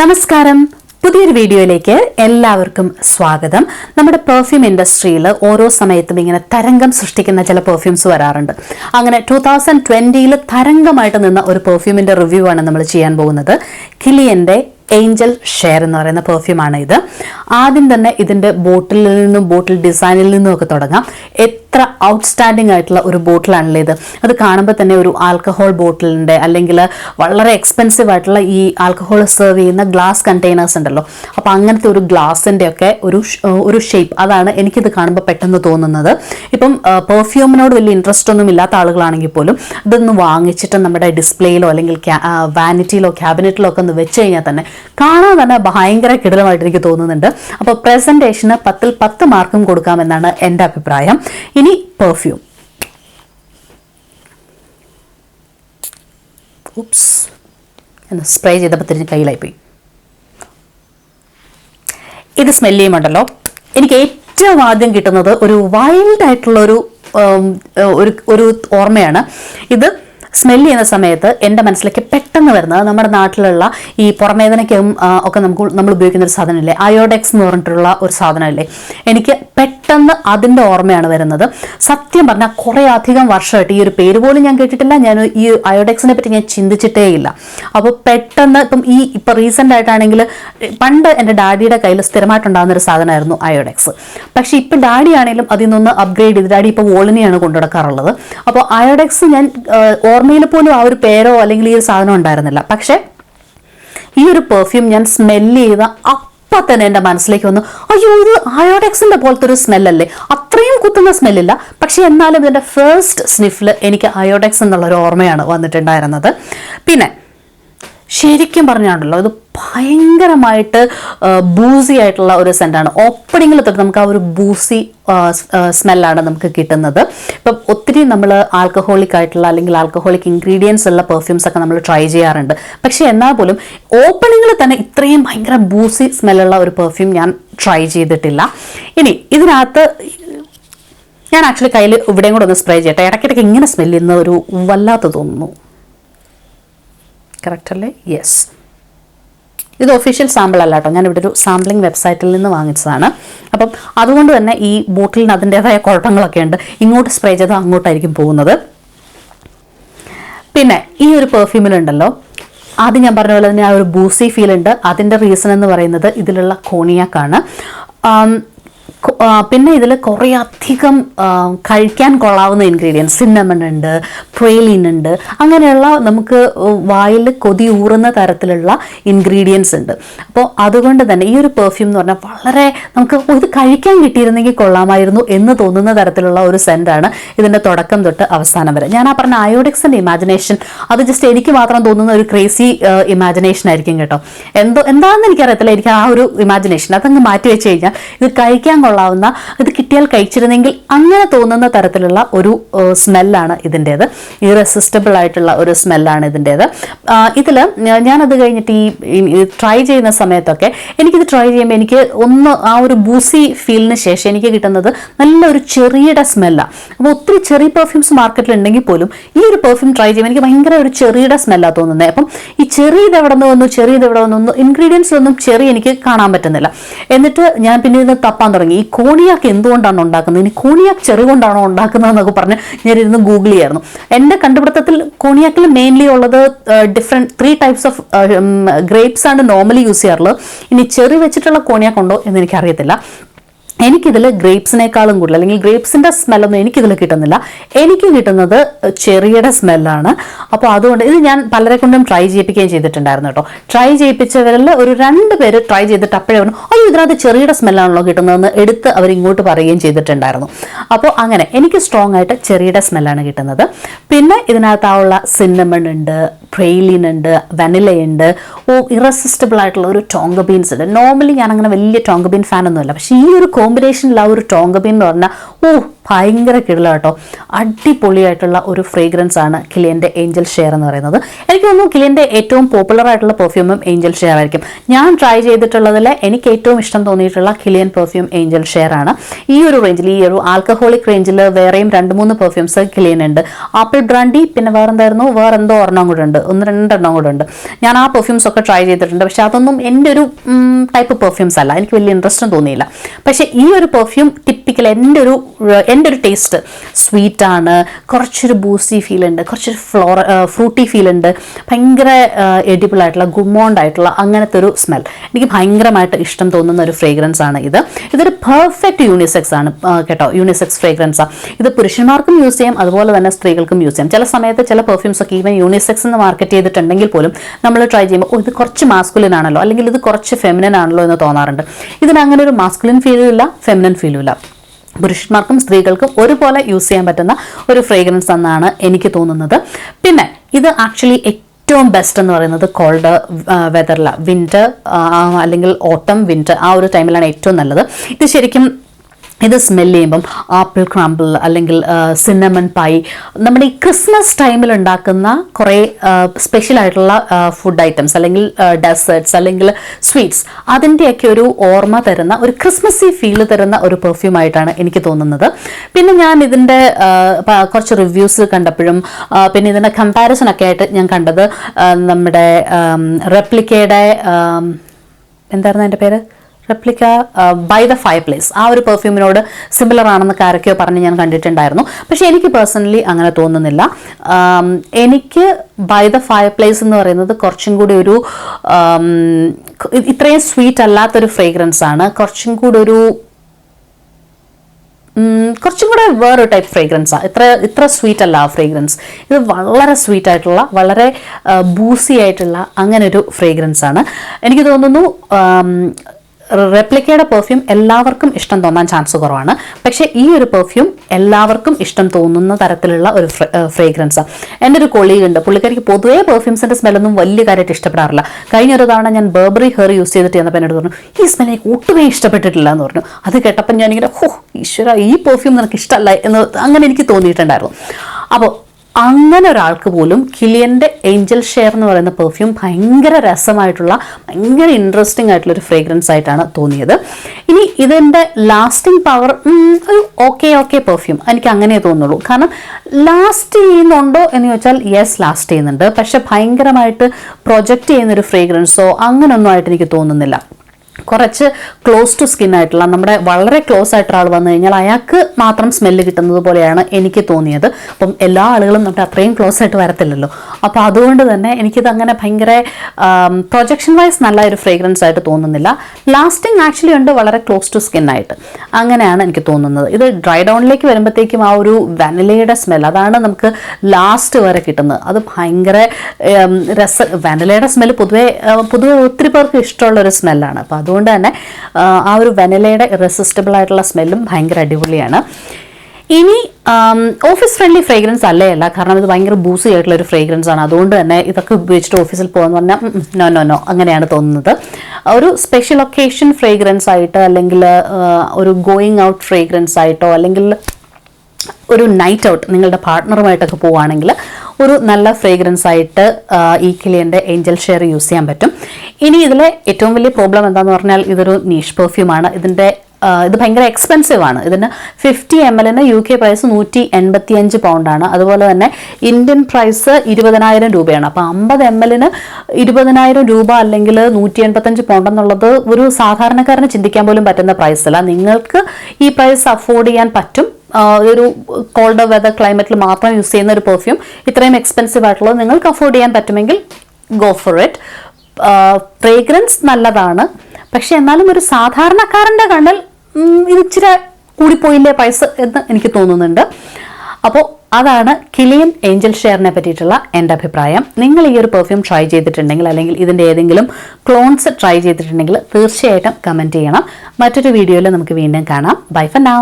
നമസ്കാരം. പുതിയൊരു വീഡിയോയിലേക്ക് എല്ലാവർക്കും സ്വാഗതം. നമ്മുടെ പെർഫ്യൂം ഇൻഡസ്ട്രിയിൽ ഓരോ സമയത്തും ഇങ്ങനെ തരംഗം സൃഷ്ടിക്കുന്ന ചില പെർഫ്യൂംസ് വരാറുണ്ട്. അങ്ങനെ ടൂ തൗസൻഡ് ട്വന്റിയിൽ തരംഗമായിട്ട് നിന്ന ഒരു പെർഫ്യൂമിന്റെ റിവ്യൂ ആണ് നമ്മൾ ചെയ്യാൻ പോകുന്നത്. കിലിയന്റെ ഏഞ്ചൽ ഷെയർ എന്ന് പറയുന്ന പെർഫ്യൂമാണ് ഇത്. ആദ്യം തന്നെ ഇതിന്റെ ബോട്ടിലിൽ നിന്നും ബോട്ടിൽ ഡിസൈനിൽ നിന്നും ഒക്കെ തുടങ്ങാം. എത്ര ഔട്ട്സ്റ്റാൻഡിംഗ് ആയിട്ടുള്ള ഒരു ബോട്ടിലാണല്ലേ ഇത്? അത് കാണുമ്പോൾ തന്നെ ഒരു ആൽക്കഹോൾ ബോട്ടിലിന്റെ അല്ലെങ്കിൽ വളരെ എക്സ്പെൻസീവ് ആയിട്ടുള്ള ഈ ആൽക്കഹോൾ സെർവ് ചെയ്യുന്ന ഗ്ലാസ് കണ്ടെയ്നേഴ്സ് ഉണ്ടല്ലോ. അപ്പോൾ അങ്ങനത്തെ ഒരു ഗ്ലാസിന്റെ ഒക്കെ ഒരു ഒരു ഷേപ്പ് അതാണ് എനിക്കിത് കാണുമ്പോൾ പെട്ടെന്ന് തോന്നുന്നത്. ഇപ്പം പെർഫ്യൂമിനോട് വലിയ ഇൻട്രസ്റ്റ് ഒന്നും ഇല്ലാത്ത ആളുകളാണെങ്കിൽ പോലും ഇതൊന്ന് വാങ്ങിച്ചിട്ട് നമ്മുടെ ഡിസ്പ്ലേയിലോ അല്ലെങ്കിൽ വാനിറ്റിയിലോ ക്യാബിനറ്റിലോ ഒക്കെ ഒന്ന് വെച്ച് കഴിഞ്ഞാൽ തന്നെ കാണാൻ തന്നെ ഭയങ്കര കിടലമായിട്ട് എനിക്ക് തോന്നുന്നുണ്ട്. അപ്പോൾ പ്രസന്റേഷന് പത്തിൽ പത്ത് മാർക്കും കൊടുക്കാമെന്നാണ് എന്റെ അഭിപ്രായം. ഇനി പെർഫ്യൂം ഉപ്സ് എന്ന് സ്പ്രേ ചെയ്തപ്പോൾ തിരിഞ്ഞ് കയ്യിലായിപ്പോയി. ഇത് സ്മെല്ല് ചെയ്യുമ്പോണ്ടല്ലോ എനിക്ക് ഏറ്റവും ആദ്യം കിട്ടുന്നത് ഒരു വൈൽഡ് ആയിട്ടുള്ള ഒരു ഒരു ഒരു ഓർമ്മയാണ്. ഇത് സ്മെൽ ചെയ്യുന്ന സമയത്ത് എന്റെ മനസ്സിലേക്ക് പെട്ടെന്ന് വരുന്നത് നമ്മുടെ നാട്ടിലുള്ള ഈ പുറമേദനയ്ക്കും ഒക്കെ നമുക്ക് നമ്മൾ ഉപയോഗിക്കുന്ന ഒരു സാധനമില്ലേ? അയോഡെക്സ് എന്ന് പറഞ്ഞിട്ടുള്ള ഒരു സാധനമില്ലേ? എനിക്ക് പെട്ടെന്ന് അതിന്റെ ഓർമ്മയാണ് വരുന്നത്. സത്യം പറഞ്ഞാൽ കുറേ അധികം വർഷമായിട്ട് ഈ ഒരു പേര് പോലും ഞാൻ കേട്ടിട്ടില്ല. ഞാൻ ഈ അയോഡെക്സിനെ പറ്റി ഞാൻ ചിന്തിച്ചിട്ടേ ഇല്ല. അപ്പോൾ പെട്ടെന്ന് ഇപ്പം ഈ ഇപ്പം റീസെന്റ് ആയിട്ടാണെങ്കിൽ പണ്ട് എന്റെ ഡാഡിയുടെ കയ്യിൽ സ്ഥിരമായിട്ടുണ്ടാകുന്ന ഒരു സാധനമായിരുന്നു അയോഡെക്സ്. പക്ഷേ ഇപ്പം ഡാഡി ആണെങ്കിലും അതിൽ നിന്ന് അപ്ഗ്രേഡ് ചെയ്ത് ഡാഡി ഇപ്പോൾ വോളിനെയാണ് കൊണ്ടുനടക്കാറുള്ളത്. അപ്പോൾ അയോഡെക്സ് ഞാൻ ഓർമ്മയിൽ പോലും ആ ഒരു പേരോ അല്ലെങ്കിൽ ഈ ഒരു സാധനം ഉണ്ടായിരുന്നില്ല. പക്ഷേ ഈ ഒരു പെർഫ്യൂം ഞാൻ സ്മെല്ല് ചെയ്ത അപ്പം തന്നെ എന്റെ മനസ്സിലേക്ക് വന്നു. അയ്യോ ഇത് അയോഡെക്സിന്റെ പോലത്തെ ഒരു സ്മെല്ലല്ലേ? അത്രയും കുത്തുന്ന സ്മെല്ലില്ല. പക്ഷെ എന്നാലും ഇതിന്റെ ഫേസ്റ്റ് സ്നിഫിൽ എനിക്ക് അയോഡെക്സ് എന്നുള്ള ഒരു ഓർമ്മയാണ് വന്നിട്ടുണ്ടായിരുന്നത്. പിന്നെ ശരിക്കും പറഞ്ഞാണല്ലോ ഇത് ഭയങ്കരമായിട്ട് ബൂസി ആയിട്ടുള്ള ഒരു സെന്റാണ് ഓപ്പണിങ്ങിൽ തൊട്ട് നമുക്ക് ആ ഒരു ബൂസി സ്മെല്ലാണ് നമുക്ക് കിട്ടുന്നത്. ഇപ്പം ഒത്തിരി നമ്മൾ ആൽക്കഹോളിക് ആയിട്ടുള്ള അല്ലെങ്കിൽ ആൽക്കഹോളിക് ഇൻഗ്രീഡിയൻസ് ഉള്ള പെർഫ്യൂംസ് ഒക്കെ നമ്മൾ ട്രൈ ചെയ്യാറുണ്ട്. പക്ഷേ എന്നാൽ പോലും ഓപ്പണിങ്ങിൽ തന്നെ ഇത്രയും ഭയങ്കര ബൂസി സ്മെല്ലുള്ള ഒരു പെർഫ്യൂം ഞാൻ ട്രൈ ചെയ്തിട്ടില്ല. ഇനി ഇതിനകത്ത് ഞാൻ ആക്ച്വലി കയ്യിൽ ഇവിടെയും കൂടെ ഒന്ന് സ്പ്രേ ചെയ്യട്ടെ. ഇടയ്ക്കിടയ്ക്ക് ഇങ്ങനെ സ്മെല്ല് ചെയ്യുന്ന ഒരു വല്ലാത്ത തോന്നുന്നു. കറക്റ്റ് അല്ലേ യെസ് ഇത് ഒഫീഷ്യൽ സാമ്പിൾ അല്ല കേട്ടോ ഞാൻ ഇവിടെ ഒരു സാമ്പിളിംഗ് വെബ്സൈറ്റിൽ നിന്ന് വാങ്ങിച്ചതാണ്. അപ്പം അതുകൊണ്ട് തന്നെ ഈ ബോട്ടിലിന് അതിന്റെതായ കുഴപ്പങ്ങളൊക്കെ ഉണ്ട്. ഇങ്ങോട്ട് സ്പ്രേ ചെയ്ത് അങ്ങോട്ടായിരിക്കും പോകുന്നത്. പിന്നെ ഈ ഒരു പെർഫ്യൂമിലുണ്ടല്ലോ ആദ്യം ഞാൻ പറഞ്ഞ പോലെ തന്നെ ആ ഒരു ബൂസി ഫീൽ ഉണ്ട്. അതിന്റെ റീസൺ എന്ന് പറയുന്നത് ഇതിലുള്ള കോണിയാക്കാണ് പിന്നെ ഇതിൽ കുറേ അധികം കഴിക്കാൻ കൊള്ളാവുന്ന ഇൻഗ്രീഡിയൻസ് സിന്നമൺ ഉണ്ട് പ്രേലിൻ ഉണ്ട് അങ്ങനെയുള്ള നമുക്ക് വായിൽ കൊതി ഊറുന്ന തരത്തിലുള്ള ഇൻഗ്രീഡിയൻസ് ഉണ്ട്. അപ്പോൾ അതുകൊണ്ട് തന്നെ ഈ ഒരു പെർഫ്യൂം എന്ന് പറഞ്ഞാൽ വളരെ നമുക്ക് ഇത് കഴിക്കാൻ കിട്ടിയിരുന്നെങ്കിൽ കൊള്ളാമായിരുന്നു എന്ന് തോന്നുന്ന തരത്തിലുള്ള ഒരു സെന്റാണ് ഇതിന്റെ തുടക്കം തൊട്ട് അവസാനം വരെ. ഞാൻ ആ പറഞ്ഞ അയോഡിക്സിന്റെ ഇമാജിനേഷൻ അത് ജസ്റ്റ് എനിക്ക് മാത്രം തോന്നുന്ന ഒരു ക്രേസി ഇമാജിനേഷൻ ആയിരിക്കും കേട്ടോ. എന്തോ എന്താണെന്ന് എനിക്കറിയത്തില്ല. എനിക്ക് ആ ഒരു ഇമാജിനേഷൻ അതങ്ങ് മാറ്റി വെച്ച് കഴിഞ്ഞാൽ ഇത് കഴിക്കാൻ കൊള്ളാവുന്ന ഇത് കിട്ടിയാൽ കഴിച്ചിരുന്നെങ്കിൽ അങ്ങനെ തോന്നുന്ന തരത്തിലുള്ള ഒരു സ്മെല്ലാണ് ഇതിന്റേത്. ഇറസിസ്റ്റബിൾ ആയിട്ടുള്ള ഒരു സ്മെല്ലാണ് ഇതിന്റേത്. ഇതിൽ ഞാനത് കഴിഞ്ഞിട്ട് ഈ ട്രൈ ചെയ്യുന്ന സമയത്തൊക്കെ എനിക്കിത് ട്രൈ ചെയ്യുമ്പോൾ എനിക്ക് ഒന്ന് ആ ഒരു ബൂസി ഫീലിന് ശേഷം എനിക്ക് കിട്ടുന്നത് നല്ലൊരു ചെറിയുടെ സ്മെല്ലാണ് അപ്പോൾ ഒത്തിരി ചെറിയ പെർഫ്യൂംസ് മാർക്കറ്റിൽ ഉണ്ടെങ്കിൽ പോലും ഈ ഒരു പെർഫ്യൂം ട്രൈ ചെയ്യുമ്പോൾ എനിക്ക് ഭയങ്കര ഒരു ചെറിയുടെ സ്മെല്ലാണ് തോന്നുന്നത് അപ്പം ഈ ചെറിയത് എവിടെ നിന്ന് വന്നു ചെറിയത് എവിടെ വന്നു ഇൻഗ്രീഡിയൻസ് ഒന്നും ചെറിയ എനിക്ക് കാണാൻ പറ്റുന്നില്ല. എന്നിട്ട് ഞാൻ പിന്നെ ഇത് തപ്പാൻ തുടങ്ങി. ഈ കോണിയാക്ക് എന്തുകൊണ്ടാണ് ഉണ്ടാക്കുന്നത്? ഇനി കോണിയാക്ക് ചെറുകൊണ്ടാണോ ഉണ്ടാക്കുന്നത് എന്നൊക്കെ പറഞ്ഞ് ഞാൻ ഇരുന്ന് ഗൂഗിൾ ചെയ്യായിരുന്നു. എന്റെ കണ്ടുപിടുത്തത്തിൽ കോണിയാക്കിൽ മെയിൻലി ഉള്ളത് different three types of grapes ആണ് നോർമലി യൂസ് ചെയ്യാറുള്ളത്. ഇനി ചെറി വെച്ചിട്ടുള്ള കോണിയാക്ക് ഉണ്ടോ എന്ന് എനിക്കറിയത്തില്ല എനിക്കിതിൽ ഗ്രേപ്സിനേക്കാളും കൂടുതൽ. അല്ലെങ്കിൽ ഗ്രേപ്സിന്റെ സ്മെല്ലൊന്നും എനിക്കിതിൽ കിട്ടുന്നില്ല. എനിക്ക് കിട്ടുന്നത് ചെറിയുടെ സ്മെല്ലാണ് അപ്പോൾ അതുകൊണ്ട് ഇത് ഞാൻ പലരെ കൊണ്ടും ട്രൈ ചെയ്യിപ്പിക്കുകയും ചെയ്തിട്ടുണ്ടായിരുന്നു കേട്ടോ. ട്രൈ ചെയ്യിപ്പിച്ചവരിൽ ഒരു രണ്ട് പേര് ട്രൈ ചെയ്തിട്ട് അപ്പോഴേ പറഞ്ഞു അയ്യോ ഇതിനകത്ത് ചെറിയുടെ സ്മെല്ലാണല്ലോ കിട്ടുന്നതെന്ന് എടുത്ത് അവർ ഇങ്ങോട്ട് പറയുകയും ചെയ്തിട്ടുണ്ടായിരുന്നു. അപ്പോൾ അങ്ങനെ എനിക്ക് സ്ട്രോങ് ആയിട്ട് ചെറിയുടെ സ്മെല്ലാണ് കിട്ടുന്നത്. പിന്നെ ഇതിനകത്താവുള്ള സിന്നമൺ ഉണ്ട് ഫ്രെയിലിൻ ഉണ്ട് വെനിലയുണ്ട് ഓ ഇറസിസ്റ്റബിൾ ആയിട്ടുള്ള ഒരു ടോങ്ക ബീൻസ് ഉണ്ട്. നോർമലി ഞാൻ അങ്ങനെ വലിയ ടോങ്ക ബീൻ ഫാൻ ഒന്നുമല്ല. പക്ഷേ ഈ ഒരു കോമ്പിനേഷനിൽ ആ ഒരു ടോങ്കബിൻ എന്ന് പറഞ്ഞാൽ ഓ ഭയങ്കര കിടലാട്ടോ. അടിപൊളിയായിട്ടുള്ള ഒരു ഫ്രേഗ്രൻസ് ആണ് കിളിയന്റെ ഏഞ്ചൽ ഷെയർ എന്ന് പറയുന്നത്. എനിക്ക് തോന്നുന്നു കിലിന്റെ ഏറ്റവും പോപ്പുലർ ആയിട്ടുള്ള പെർഫ്യൂമും ഏഞ്ചൽ ഷെയർ ആയിരിക്കും. ഞാൻ ട്രൈ ചെയ്തിട്ടുള്ളതിൽ എനിക്ക് ഏറ്റവും ഇഷ്ടം തോന്നിയിട്ടുള്ള കിലിയൻ പെർഫ്യൂം ഏഞ്ചൽ ഷെയർ ആണ്. ഈ ഒരു റേഞ്ചിൽ ഈ ഒരു ആൽക്കഹോളിക് റേഞ്ചിൽ വേറെയും രണ്ട് മൂന്ന് പെർഫ്യൂംസ് കിലിയൻ ഉണ്ട്. ആപ്പിൾ ബ്രാൻഡി പിന്നെ വേറെ എന്തായിരുന്നു വേറെ എന്തോ ഒരെണ്ണം കൂടെ ഉണ്ട്. ഒന്ന് രണ്ടെണ്ണം കൂടെ ഉണ്ട്. ഞാൻ ആ പെർഫ്യൂംസ് ഒക്കെ ട്രൈ ചെയ്തിട്ടുണ്ട്. പക്ഷെ അതൊന്നും എന്റെ ഒരു ടൈപ്പ് പെർഫ്യൂംസ് അല്ല. എനിക്ക് വലിയ ഇൻട്രസ്റ്റും തോന്നിയില്ല. പക്ഷേ ഈ ഒരു പെർഫ്യൂം ടിപ്പിക്കൽ എന്റെ ഒരു എന്റെ ഒരു ടേസ്റ്റ് സ്വീറ്റാണ് കുറച്ചൊരു ബൂസി ഫീൽ ഉണ്ട്. കുറച്ചൊരു ഫ്ലോറ ഫ്രൂട്ടി ഫീൽ ഉണ്ട്. ഭയങ്കര എഡിബിൾ ആയിട്ടുള്ള ഗുമോണ്ട് ആയിട്ടുള്ള അങ്ങനത്തെ ഒരു സ്മെൽ എനിക്ക് ഭയങ്കരമായിട്ട് ഇഷ്ടം തോന്നുന്ന ഒരു ഫ്രേഗ്രൻസ് ആണ് ഇത്. ഇതൊരു പെർഫെക്റ്റ് യൂണിസെക്സ് ആണ്. കേട്ടോ യൂണിസെക്സ് ഫ്രേഗ്രൻസ് ഇത് പുരുഷന്മാർക്കും യൂസ് ചെയ്യാം അതുപോലെ തന്നെ സ്ത്രീകൾക്കും യൂസ് ചെയ്യാം. ചില സമയത്ത് ചില പെർഫ്യൂംസ് ഒക്കെ ഈവൻ യൂണിസെക്സ് എന്ന് മാർക്കറ്റ് ചെയ്തിട്ടുണ്ടെങ്കിൽ പോലും നമ്മൾ ട്രൈ ചെയ്യുമ്പോൾ ഇത് കുറച്ച് മാസ്കുലിൻ ആണല്ലോ അല്ലെങ്കിൽ ഇത് കുറച്ച് ഫെമിനൻ ആണല്ലോ എന്ന് തോന്നാറുണ്ട്. ഇതിന് അങ്ങനെ ഒരു മാസ്കുലിൻ ഫീലും ഇല്ല ഫെമിനൻ ഫീലും ഇല്ല. പുരുഷന്മാർക്കും സ്ത്രീകൾക്കും ഒരുപോലെ യൂസ് ചെയ്യാൻ പറ്റുന്ന ഒരു ഫ്രേഗ്രൻസ് എന്നാണ് എനിക്ക് തോന്നുന്നത്. പിന്നെ ഇത് ആക്ച്വലി ഏറ്റവും ബെസ്റ്റ് എന്ന് പറയുന്നത് കോൾഡ് വെതറിലാണ് വിന്റർ അല്ലെങ്കിൽ ഓട്ടം വിന്റർ ആ ഒരു ടൈമിലാണ് ഏറ്റവും നല്ലത്. ഇത് ശരിക്കും ഇത് സ്മെൽ ചെയ്യുമ്പം ആപ്പിൾ ക്രാമ്പിൾ അല്ലെങ്കിൽ സിന്നമൺ പൈ നമ്മുടെ ഈ ക്രിസ്മസ് ടൈമിൽ ഉണ്ടാക്കുന്ന കുറേ സ്പെഷ്യൽ ആയിട്ടുള്ള ഫുഡ് ഐറ്റംസ് അല്ലെങ്കിൽ ഡെസേർട്സ് അല്ലെങ്കിൽ സ്വീറ്റ്സ് അതിന്റെയൊക്കെ ഒരു ഓർമ്മ തരുന്ന ഒരു ക്രിസ്മസി ഫീൽ തരുന്ന ഒരു പെർഫ്യൂം ആയിട്ടാണ് എനിക്ക് തോന്നുന്നത്. പിന്നെ ഞാൻ ഇതിന്റെ കുറച്ച് റിവ്യൂസ് കണ്ടപ്പോഴും പിന്നെ ഇതിന്റെ കമ്പാരിസൺ ഒക്കെ ആയിട്ട് ഞാൻ കണ്ടത് നമ്മുടെ റെപ്ലിക്കയുടെ എന്തായിരുന്നു എന്റെ പേര്? Replica by the fireplace ആ ഒരു പെർഫ്യൂമിനോട് സിമിലർ ആണെന്ന് ആരൊക്കെയോ പറഞ്ഞ് ഞാൻ കണ്ടിട്ടുണ്ടായിരുന്നു. പക്ഷേ എനിക്ക് പേഴ്സണലി അങ്ങനെ തോന്നുന്നില്ല. എനിക്ക് ബൈ ദ ഫയർ പ്ലേസ് എന്ന് പറയുന്നത് കുറച്ചും കൂടി ഒരു ആം, ഇത്രയും സ്വീറ്റ് അല്ലാത്തൊരു ഫ്രേഗ്രൻസ് ആണ്. കുറച്ചും കൂടി ഒരു കുറച്ചും കൂടെ വേറൊരു ടൈപ്പ് ഫ്രേഗ്രൻസാണ് ഇത്ര ഇത്ര സ്വീറ്റ് അല്ല ആ ഫ്രേഗ്രൻസ് ഇത് വളരെ സ്വീറ്റ് ആയിട്ടുള്ള വളരെ ബൂസി ആയിട്ടുള്ള അങ്ങനെ ഒരു ഫ്രേഗ്രൻസ് ആണ്. എനിക്ക് തോന്നുന്നു ആം, റെപ്ലിക്കയുടെ പെർഫ്യൂം എല്ലാവർക്കും ഇഷ്ടം തോന്നാൻ ചാൻസ് കുറവാണ്. പക്ഷേ ഈ ഒരു പെർഫ്യൂം എല്ലാവർക്കും ഇഷ്ടം തോന്നുന്ന തരത്തിലുള്ള ഒരു ഫ്രേഗ്രൻസ് എന്റെ ഒരു കൊളീഗ് ഉണ്ട്. പുള്ളിക്കാരിക്ക് പൊതുവേ പെർഫ്യൂംസിന്റെ സ്മെല്ലൊന്നും വലിയ കാര്യമായിട്ട് ഇഷ്ടപ്പെടാറില്ല. കഴിഞ്ഞ ഒരു തവണ ഞാൻ ബേബറി ഹെയർ യൂസ് ചെയ്തിട്ട് ചെന്നപ്പോൾ എന്നോട് പറഞ്ഞു ഈ സ്മെൽ എനിക്ക് ഒട്ടുമേ ഇഷ്ടപ്പെട്ടിട്ടില്ല എന്ന് പറഞ്ഞു. അത് കേട്ടപ്പോൾ ഞാനിങ്ങനെ ഹോ ഈശ്വര ഈ പെർഫ്യൂം നിനക്ക് ഇഷ്ടമല്ല എന്ന് അങ്ങനെ എനിക്ക് തോന്നിയിട്ടുണ്ടായിരുന്നു. അപ്പോൾ അങ്ങനെ ഒരാൾക്ക് പോലും കിളിയന്റെ ഏഞ്ചൽ ഷെയർ എന്ന് പറയുന്ന പെർഫ്യൂം ഭയങ്കര രസമായിട്ടുള്ള ഭയങ്കര ഇൻട്രസ്റ്റിംഗ് ആയിട്ടുള്ള ഒരു ഫ്രേഗ്രൻസ് ആയിട്ടാണ് തോന്നിയത്. ഇനി ഇതിന്റെ ലാസ്റ്റിംഗ് പവർ ഒരു ഓക്കെ ഓക്കെ പെർഫ്യൂം എനിക്ക് അങ്ങനെ തോന്നുള്ളൂ കാരണം ലാസ്റ്റ് ചെയ്യുന്നുണ്ടോ എന്ന് ചോദിച്ചാൽ യെസ് ലാസ്റ്റ് ചെയ്യുന്നുണ്ട്. പക്ഷെ ഭയങ്കരമായിട്ട് പ്രൊജക്റ്റ് ചെയ്യുന്ന ഒരു ഫ്രേഗ്രൻസോ അങ്ങനെയൊന്നും ആയിട്ട് എനിക്ക് തോന്നുന്നില്ല. കുറച്ച് ക്ലോസ് ടു സ്കിൻ ആയിട്ടുള്ള നമ്മുടെ വളരെ ക്ലോസ് ആയിട്ടുള്ള ആൾ വന്നു കഴിഞ്ഞാൽ അയാൾക്ക് മാത്രം സ്മെല്ല് കിട്ടുന്നത് പോലെയാണ് എനിക്ക് തോന്നിയത്. അപ്പം എല്ലാ ആളുകളും നമ്മുടെ അത്രയും ക്ലോസ് ആയിട്ട് വരത്തില്ലല്ലോ. അപ്പോൾ അതുകൊണ്ട് തന്നെ എനിക്കിത് അങ്ങനെ ഭയങ്കര പ്രൊജക്ഷൻ വൈസ് നല്ല ഒരു ഫ്രേഗ്രൻസ് ആയിട്ട് തോന്നുന്നില്ല. ലാസ്റ്റിംഗ് ആക്ച്വലി ഉണ്ട് വളരെ ക്ലോസ് ടു സ്കിൻ ആയിട്ട്. അങ്ങനെയാണ് എനിക്ക് തോന്നുന്നത്. ഇത് ഡ്രൈ ഡൗണിലേക്ക് വരുമ്പോഴത്തേക്കും ആ ഒരു വാനിലയുടെ സ്മെൽ അതാണ് നമുക്ക് ലാസ്റ്റ് വരെ കിട്ടുന്നത്. അത് ഭയങ്കര രസ വാനിലയുടെ സ്മെൽ പൊതുവേ പൊതുവെ ഒത്തിരി പേർക്ക് ഇഷ്ടമുള്ള ഒരു സ്മെല്ലാണ് അപ്പോൾ അതുകൊണ്ട് തന്നെ ആ, ഒരു വെനലയുടെ റെസിസ്റ്റബിൾ ആയിട്ടുള്ള സ്മെല്ലും ഭയങ്കര അടിപൊളിയാണ്. ഇനി ഓഫീസ് ഫ്രണ്ട്ലി ഫ്രേഗ്രൻസ് അല്ലേ അല്ല കാരണം ഇത് ഭയങ്കര ബൂസി ആയിട്ടുള്ള ഒരു ഫ്രേഗ്രൻസ് ആണ്. അതുകൊണ്ട് തന്നെ ഇതൊക്കെ ഉപയോഗിച്ചിട്ട് ഓഫീസിൽ പോകുമെന്ന് പറഞ്ഞാൽ നോ നോ നോ അങ്ങനെയാണ് തോന്നുന്നത്. ഒരു സ്പെഷ്യൽ ഒക്കേഷൻ ഫ്രേഗ്രൻസ് ആയിട്ട് അല്ലെങ്കിൽ ഒരു ഗോയിങ് ഔട്ട് ഫ്രേഗ്രൻസ് ആയിട്ടോ അല്ലെങ്കിൽ ഒരു നൈറ്റ് ഔട്ട് നിങ്ങളുടെ പാർട്ട്ണറുമായിട്ടൊക്കെ പോവുകയാണെങ്കിൽ ഒരു നല്ല ഫ്രേഗ്രൻസ് ആയിട്ട് ഈ കിളിയന്റെ ഏഞ്ചൽ ഷെയർ യൂസ് ചെയ്യാൻ പറ്റും. ഇനി ഇതിലെ ഏറ്റവും വലിയ പ്രോബ്ലം എന്താന്ന് പറഞ്ഞാൽ ഇതൊരു നീഷ് പെർഫ്യൂമാണ് ഇതിന്റെ ഇത് ഭയങ്കര എക്സ്പെൻസീവ് ആണ്. ഇതിന് ഫിഫ്റ്റി എം എല്ലിന് യു കെ പ്രൈസ് നൂറ്റി എൺപത്തി അഞ്ച് പൗണ്ടാണ് അതുപോലെ തന്നെ ഇന്ത്യൻ പ്രൈസ് ഇരുപതിനായിരം രൂപയാണ്. അപ്പോൾ അമ്പത് എം എല്ലിന് ഇരുപതിനായിരം രൂപ അല്ലെങ്കിൽ നൂറ്റി എൺപത്തഞ്ച് പൗണ്ട് എന്നുള്ളത് ഒരു സാധാരണക്കാരന് ചിന്തിക്കാൻ പോലും പറ്റുന്ന പ്രൈസ് അല്ല. നിങ്ങൾക്ക് ഈ പ്രൈസ് അഫോർഡ് ചെയ്യാൻ പറ്റും. ഒരു കോൾഡ് വെതർ ക്ലൈമറ്റിൽ മാത്രം യൂസ് ചെയ്യുന്ന ഒരു പെർഫ്യൂം ഇത്രയും എക്സ്പെൻസീവ് ആയിട്ടുള്ളത് നിങ്ങൾക്ക് അഫോർഡ് ചെയ്യാൻ പറ്റുമെങ്കിൽ ഗോ ഫോർ ഇറ്റ് ഫ്രേഗ്രൻസ് നല്ലതാണ്. പക്ഷെ എന്നാലും ഒരു സാധാരണക്കാരന്റെ കണ്ണിൽ ഇതിച്ചിരി കൂടിപ്പോയില്ലേ പൈസ എന്ന് എനിക്ക് തോന്നുന്നുണ്ട്. അപ്പോൾ അതാണ് കിളിയും ഏഞ്ചൽ ഷെയറിനെ പറ്റിയിട്ടുള്ള എന്റെ അഭിപ്രായം. നിങ്ങൾ ഈ ഒരു പെർഫ്യൂം ട്രൈ ചെയ്തിട്ടുണ്ടെങ്കിൽ അല്ലെങ്കിൽ ഇതിന്റെ ഏതെങ്കിലും ക്ലോൺസ് ട്രൈ ചെയ്തിട്ടുണ്ടെങ്കിൽ തീർച്ചയായിട്ടും കമന്റ് ചെയ്യണം. മറ്റൊരു വീഡിയോയിൽ നമുക്ക് വീണ്ടും കാണാം. By fir now